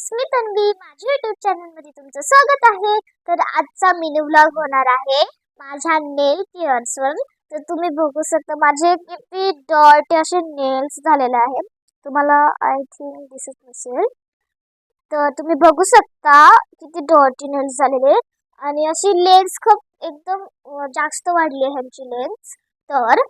Friends मी तन्वी. माझ्या YouTube चॅनलमध्ये तुमचं स्वागत आहे. तर आजचा मिनी व्लॉग होणार आहे माझ्या नेल केअर्सवर तर तुम्ही बघू शकता माझे किती डॉट असे नेल्स झालेले आहेत. तुम्हाला आय थिंक दिसत नसेल. तर तुम्ही बघू शकता किती डॉटी नेल्स झालेले आहेत. आणि अशी लेन्स खूप एकदम जास्त वाढली आहे ह्यांची लेन्स तर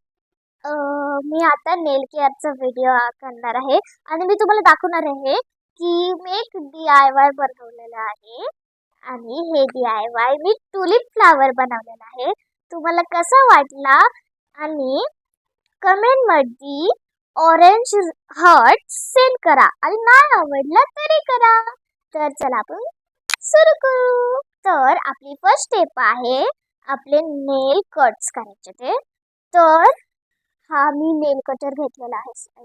मी आता नेल केअरचा व्हिडिओ करणार आहे. आणि मी तुम्हाला दाखवणार आहे की मी एक डी आय वाय बनवलेलं आहे. आणि हे डी आय वाय मी टुलिप फ्लावर बनवलेलं आहे. तुम्हाला कसा वाटला? आणि कमेंटमध्ये ऑरेंज हर्ट सेंड करा. आणि नाही आवडला तरी करा. तर चला आपण सुरू करू. तर आपली फर्स्ट स्टेप आहे आपले नेल कट्स करायचे ते. तर हा मी नेल कटर घेतलेला आहे.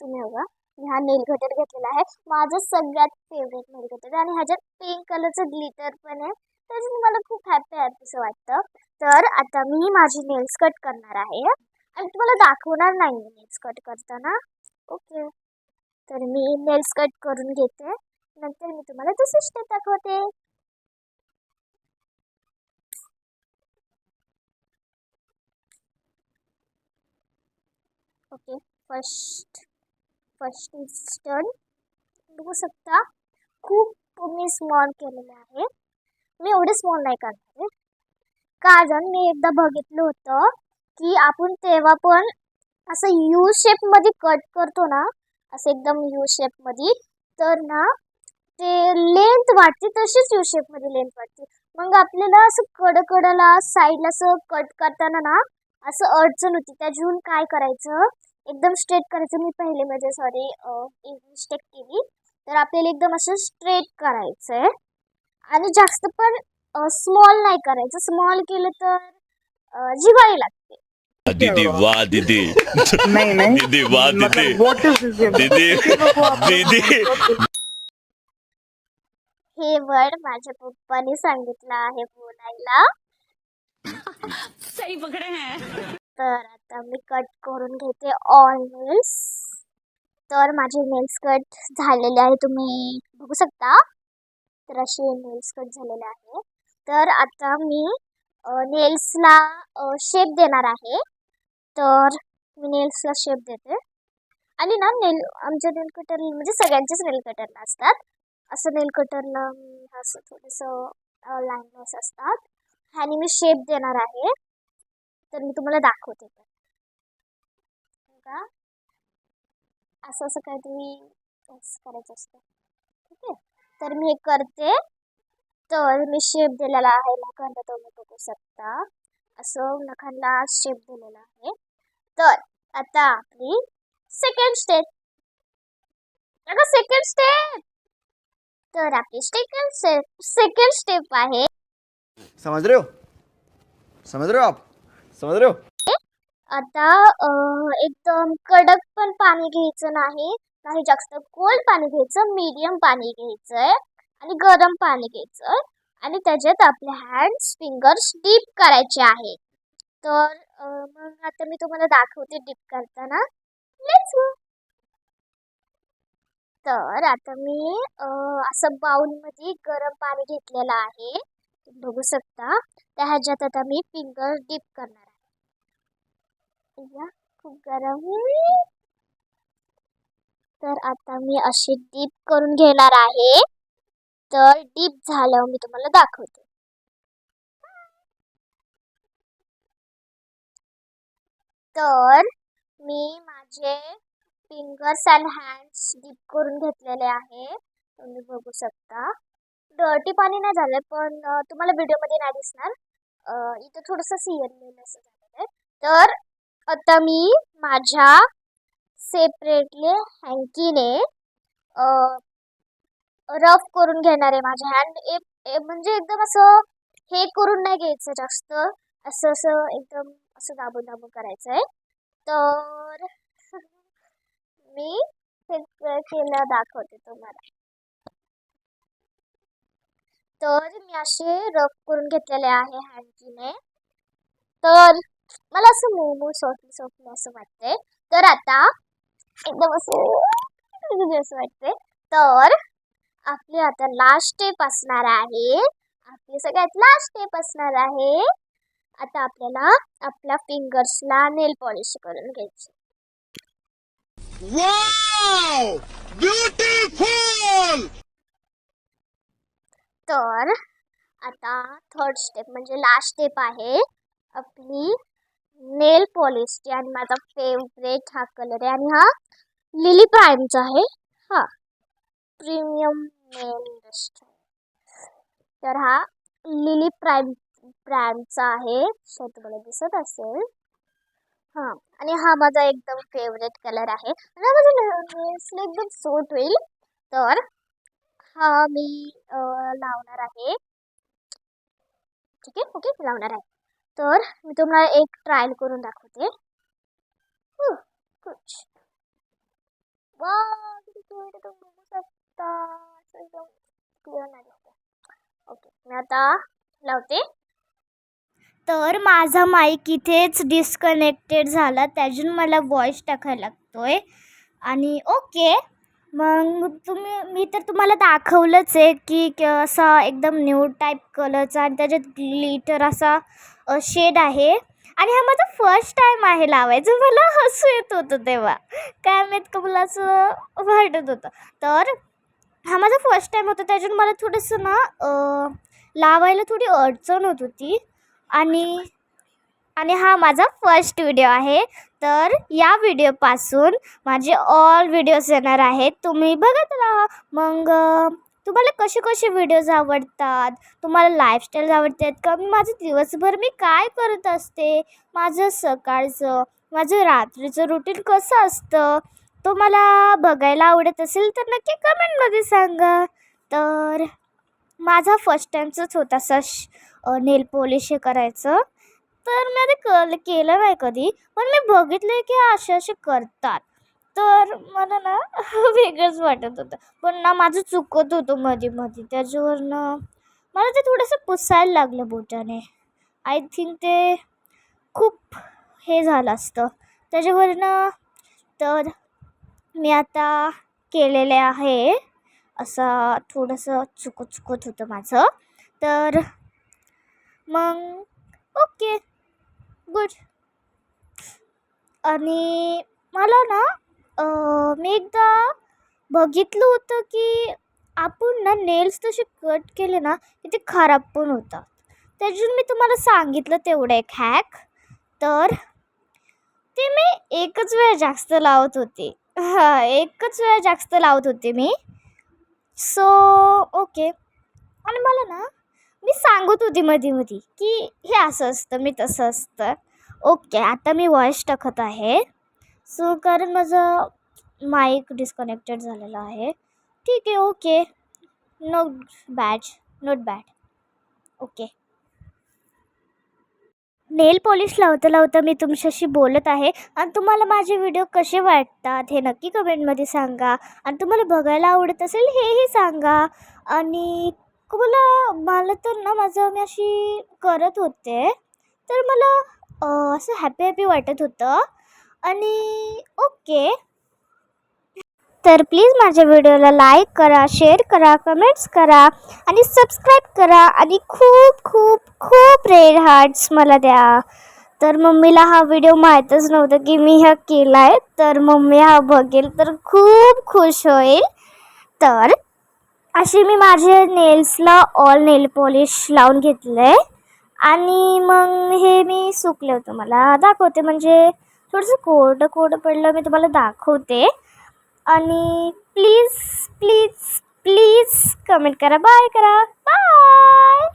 तुम्ही बघा मी हा नेल कटर घेतलेला आहे. माझं सगळ्यात फेवरेट नेल कटर आणि ह्याच्यात पिंक कलरचं ग्लिटर पण आहे. त्याच्यात मला खूप हॅपी हॅपीसं वाटतं. तर आता मी माझी नेल्स कट करणार आहे. आणि तुम्हाला दाखवणार नाही नेल्स कट करताना. ओके तर मी नेल्स कट करून घेते. नंतर मी तुम्हाला दुसरी स्टेप दाखवते. ओके फर्स्ट फर्स्ट इज बघू शकता. खूप मी स्मॉल केलेलं आहे. मी एवढे स्मॉल नाही करणार आहे. कारण मी एकदा बघितलं होतं की आपण तेव्हा पण असं यू शेपमध्ये कट करतो ना असं एकदम यू शेपमध्ये तर ना ते लेंथ वाटते तशीच यू शेपमध्ये लेंथ वाटते. मग आपल्याला असं कडकडला साईडला असं कट करताना ना असं अडचण होती. त्याच्याहून काय करायचं? एकदम स्ट्रेट करायचं. मी पहिले म्हणजे सॉरी मिस्टेक केली. तर आपल्याला एकदम असं स्ट्रेट करायचं आहे आणि जास्त पण स्मॉल नाही करायचं. स्मॉल केलं तर जिवाळी लागते. दीदी वाह दीदी. नहीं नहीं. दीदी वाह दीदी? दीदी दीदी. हे वर्ड माझ्या पप्पाने सांगितलं आहे बोलायला. सही पकड़े हैं तर आता मी कट करून घेते ऑल नेल्स तर माझे नेल्स कट झालेले आहे. तुम्ही बघू शकता. तर असे नेल्स कट झालेले आहे. तर आता मी नेल्सला शेप देणार आहे. तर मी नेल्सला शेप देते. आणि ना नेल आमच्या नेल कटर म्हणजे सगळ्यांचेच नेल कटरला असतात. असं नेल कटरला असं थोडंसं लाईनस असतात. ह्यानी मी शेप देणार आहे. तर मी तुम्हाला दाखवते का असं असं काहीतरी करायचं असतं. ठीक आहे? तर मी हे करते. तर मी शेप दिलेला आहे. नखांना तुम्ही बघू शकता. असं नखांना शेप दिलेला आहे. तर आता आपली सेकंड स्टेप अगं सेकंड स्टेप तर आपली सेकंड स्टेप सेकंड स्टेप आहे. समज रे हो? समझ हो आप? समज रे हो? आता एकदम कडक पण पाणी घ्यायचं नाही. नाही जास्त कोल्ड पाणी घ्यायचं मीडियम पाणी घ्यायचंय आणि गरम पाणी घ्यायचं आणि त्याच्यात आपले हँड्स फिंगर्स डीप करायचे आहे. तर मग आता मी तुम्हाला दाखवते डीप करताना. लेट्स तर आता मी असं बाउलमध्ये गरम पाणी घेतलेलं आहे. तुम्ही बघू शकता. त्या ह्याच्यात आता मी फिंगर डीप करणार खूप गरम तर आता मी अशी डीप करून घेणार आहे. तर डीप झालं मी तुम्हाला दाखवते. तर मी माझे फिंगर्स अँड हँड्स डीप करून घेतलेले आहे. तुम्ही बघू शकता. डर्टी पाणी नाही झालंय पण तुम्हाला व्हिडिओमध्ये नाही दिसणार. इथं थोडंसं सिअरलेलं असं झालेलं आहे. तर आता मी माझ्या सेपरेटली हँकीने रफ करून घेणार आहे माझ्या हँड म्हणजे एकदम असं हे करून नाही घ्यायचं जास्त. असं असं एकदम असं दाबून दाबून करायचं आहे तर मी हे केलं दाखवते तुम्हाला. तर मी असे रफ करून घेतलेले आहे हँकीने तर मला असं मोमो सॉफ्टली सॉफ्टली असं वाटतंय. तर आता एकदम असं असं वाटते तर आपली आता लास्ट स्टेप असणार आहे. आपली सगळ्यात लास्ट स्टेप असणार आहे. आता आपल्याला आपल्या फिंगर्सला नेल पॉलिश करून घ्यायची. तर आता थर्ड स्टेप म्हणजे लास्ट स्टेप आहे आपली नेल पॉलिश आणि माझा फेवरेट हा कलर आहे. आणि हा लिली प्राईमचा आहे. हा. प्रीमियम नेल इंडस्ट्री तर हा लिली प्राईम ब्रँडचा आहे. सो तुम्हाला दिसत असेल. हां. आणि हा माझा एकदम फेवरेट कलर आहे. आणि माझ्या नेल्सला एकदम सूट होईल. तर हा मी लावणार आहे. ठीक आहे? ओके लावणार आहे. तर मी तुम्हाला एक ट्रायल करून दाखवते. तुम्ही शकता एकदम क्लिअर नाही ओके मी आता लावते. तर माझा माईक इथेच डिस्कनेक्टेड झाला. त्यातून मला व्हॉइस टाकायला लागतोय. आणि ओके मग तुम्ही मी तर तुम्हाला दाखवलंच आहे की क- असा एकदम न्यू टाईप कलरचा आणि त्याच्यात ग्लिटर असा शेड आहे. आणि हा माझा फर्स्ट टाईम आहे लावायचं. मला हसू येत होतं तेव्हा. काय माहीत का मला असं वाटत होतं. तर हा माझा फर्स्ट टाईम होता. त्याच्यात मला थोडंसं ना लावायला थोडी अडचण होत होती. आणि आणि हा माझा फर्स्ट व्हिडिओ आहे. तर या व्हिडिओपासून माझे ऑल व्हिडिओज येणार आहेत. तुम्ही बघत राहा मग तुम्हाला कसे कसे व्हिडिओज आवडतात? तुम्हाला लाईफस्टाईल आवडतात का? मी माझं दिवसभर मी काय करत असते? माझं सकाळचं माझं रात्रीचं रुटीन कसं असतं? तो मला बघायला आवडत असेल तर नक्की कमेंटमध्ये सांगा. तर माझा फर्स्ट टाईमचाच होता सश नेल पॉलिश हे करायचं. तर मी आधी कल केलं नाही कधी पण मी बघितलं की असे असे करतात. तर मला ना वेगळंच वाटत होतं. पण ना माझं चुकत होतं मध्ये मध्ये त्याच्यावरनं मला ते थोडंसं पुसायला लागलं बोटाने. आय थिंक ते खूप हे झालं असतं. त्याच्यावरनं तर मी आता केलेले आहे. असं थोडंसं चुकत चुकत होतं माझं. तर मग ओके गुड आणि मला ना मी एकदा बघितलं होतं की आपण ना नेल्स तसे कट केले ना की ते खराब पण होतात. त्याच्यातून मी तुम्हाला सांगितलं तेवढं एक हॅक तर ते मी एकच वेळ जास्त लावत होते. हां एकच वेळा जास्त लावत होते मी. सो ओके आणि मला ना मी सांगत होती मध्ये मध्ये की हे असं असतं मी तसं असतं. ओके आता मी वॉइस टाकत आहे. सो कारण माझं माईक डिस्कनेक्टेड झालेलं आहे. ठीक आहे okay not bad not bad okay nail polish लावता लावता मी तुमच्याशी बोलत आहे. आणि तुम्हाला माझे व्हिडिओ कसे वाटतात हे नक्की कमेंटमध्ये सांगा. आणि तुम्हाला बघायला आवडत असेल हेही सांगा. आणि मला मला तर ना माझं मी अशी करत होते. तर मला असं हॅपी हॅपी वाटत होतं. आणि ओके. तर प्लीज माझ्या व्हिडिओला लाईक करा शेअर करा कमेंट्स करा आणि सबस्क्राईब करा आणि खूप खूप खूप रेड हार्ट्स मला द्या. तर मम्मीला हा व्हिडिओ माहीतच नव्हतं की मी हा केला आहे तर मम्मी हा बघेल तर खूप खुश होईल. तर अशी मी माझ्या नेल्सला ऑल नेल पॉलिश लावून घेतलं आहे आणि मग हे मी सुकले होतं मला. दाखवते म्हणजे थोडंसं कोरडं कोरडं पडलं मी तुम्हाला दाखवते. आणि प्लीज प्लीज प्लीज कमेंट करा. बाय करा. बाय